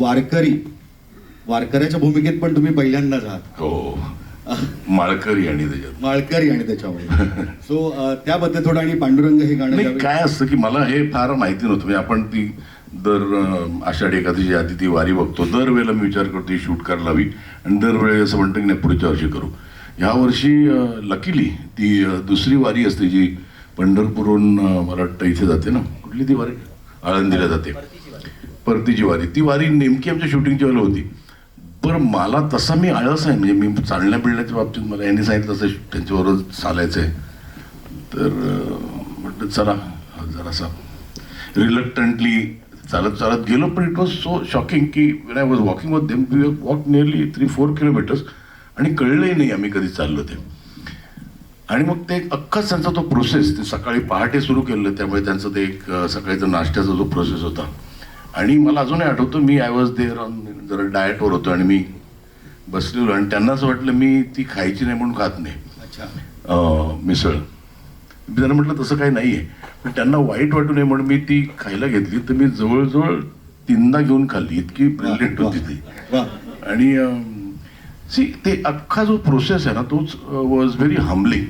वारकरी. वारकऱ्याच्या भूमिकेत पण तुम्ही पहिल्यांदाच आहात. हो. माळकरी आणि त्याच्यात. माळकरी आणि त्याच्यामध्ये सो त्याबद्दल थोडं आणि पांडुरंग हे गाणं काय असतं की मला हे फार माहिती नव्हतं. म्हणजे आपण ती दर आषाढी एकादशी आधी ती वारी बघतो. दरवेळेला मी विचार करतो शूट करायला हवी आणि दरवेळी असं म्हणतो की नाही पुढच्या वर्षी करू. ह्या वर्षी लकीली ती दुसरी वारी असते जी पंढरपूरहून मला वाटतं इथे जाते ना? कुठली ती वारी? आळंदीला जाते. परतीची वारी ती वारी नेमकी आमच्या शूटिंगची वाली होती. बरं मला तसा मी आळस आहे. म्हणजे मी चालण्या बिळण्याच्या बाबतीत मला यांनी सांगितलं तसं त्यांच्याबरोबर चालायचं आहे तर म्हटलं चला जरासा रिलक्टंटली चालत चालत गेलो. पण इट वॉज सो शॉकिंग की when I was walking with them we walk nearly three four kilometres आणि कळलंही नाही आम्ही कधी चाललो ते. आणि मग ते अख्खाच त्यांचा तो प्रोसेस ते सकाळी पहाटे सुरू केलं. त्यामुळे त्यांचं ते एक सकाळीचा नाश्त्याचा जो प्रोसेस होता. आणि मला अजूनही आठवतं मी आय वॉज देअर ऑन जरा डाएटवर होतो आणि मी बसलेलो आणि त्यांना असं वाटलं मी ती खायची नाही म्हणून खात नाही. अच्छा. मिसळ. मी त्यांना म्हटलं तसं काही नाही आहे पण त्यांना वाईट वाटू नये म्हणून मी ती खायला घेतली. तर मी जवळजवळ तीनदा घेऊन खाल्ली. इतकी ब्रिलियंट होती ती. आणि सी ते अख्खा जो प्रोसेस आहे ना तोच वॉज व्हेरी हम्बलिंग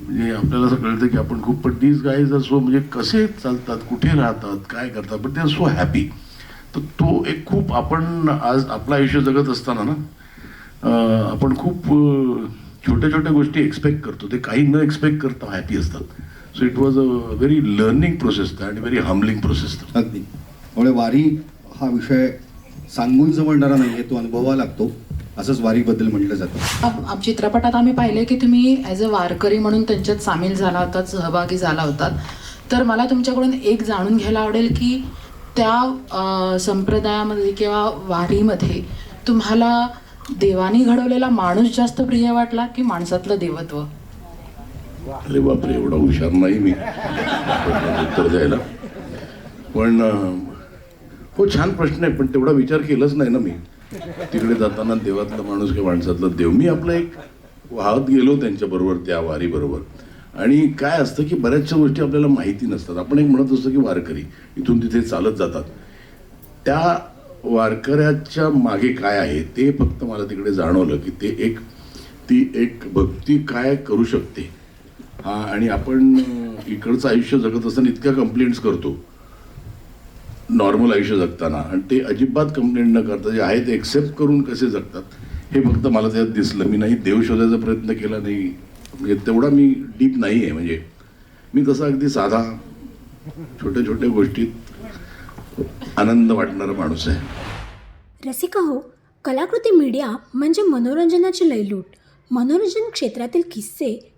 म्हणजे आपल्याला असं कळतं की आपण खूप पण डीज गाईज सो म्हणजे कसे चालतात कुठे राहतात काय करतात पण ते आर सो हॅपी तर तो एक खूप आपण आज आपलं आयुष्य जगत असताना ना आपण खूप छोट्या छोट्या गोष्टी एक्सपेक्ट करतो. ते काही न एक्सपेक्ट करता हॅपी असतात. So it was a very learning process आणि व्हेरी हम्बलिंग प्रोसेस अगदी. त्यामुळे वारी हा विषय सांगून जमणारा नाहीये तो अनुभवावा लागतो. असंच वारीबद्दल म्हटलं जातं. चित्रपटात आम्ही पाहिले की तुम्ही ॲज अ वारकरी म्हणून त्यांच्यात सामील झाला होतात सहभागी झाला होतात तर मला तुमच्याकडून एक जाणून घ्यायला आवडेल की त्या संप्रदायामध्ये किंवा वारीमध्ये तुम्हाला देवानी घडवलेला माणूस जास्त प्रिय वाटला की माणसातलं देवत्व? अरे बापरे एवढा हुशार नाही मी. उत्तर द्यायला. पण हो छान प्रश्न आहे पण तेवढा विचार केलाच नाही ना मी. तिकडे जाताना देवातला माणूस किंवा माणसातला देव. मी आपला एक वाहत गेलो त्यांच्याबरोबर त्या वारीबरोबर आणि काय असतं की बऱ्याचशा गोष्टी आपल्याला माहिती नसतात. आपण एक म्हणत असतो की वारकरी इथून तिथे चालत जातात. त्या वारकऱ्याच्या मागे काय आहे ते फक्त मला तिकडे जाणवलं की ते एक ती एक भक्ती काय करू शकते. हा आणि आपण इकडचं आयुष्य जगत असताना इतक्या कंप्लेंट्स करतो. नॉर्मल आयुष्य जगताना आणि ते अजिबात कंप्लेंट न करता जे आहे ते एक्सेप्ट करून कसे जगतात हे फक्त मला त्यात दिसलं. मी नाही देव शोधायचा प्रयत्न केला नाही. म्हणजे तेवढा मी डीप नाही आहे म्हणजे मी तसा अगदी साधा छोट्या छोट्या गोष्टीत आनंद वाटणारा माणूस आहे. रसिका हो कलाकृती मीडिया म्हणजे मनोरंजनाची लयलूट. मनोरंजन क्षेत्रातील किस्से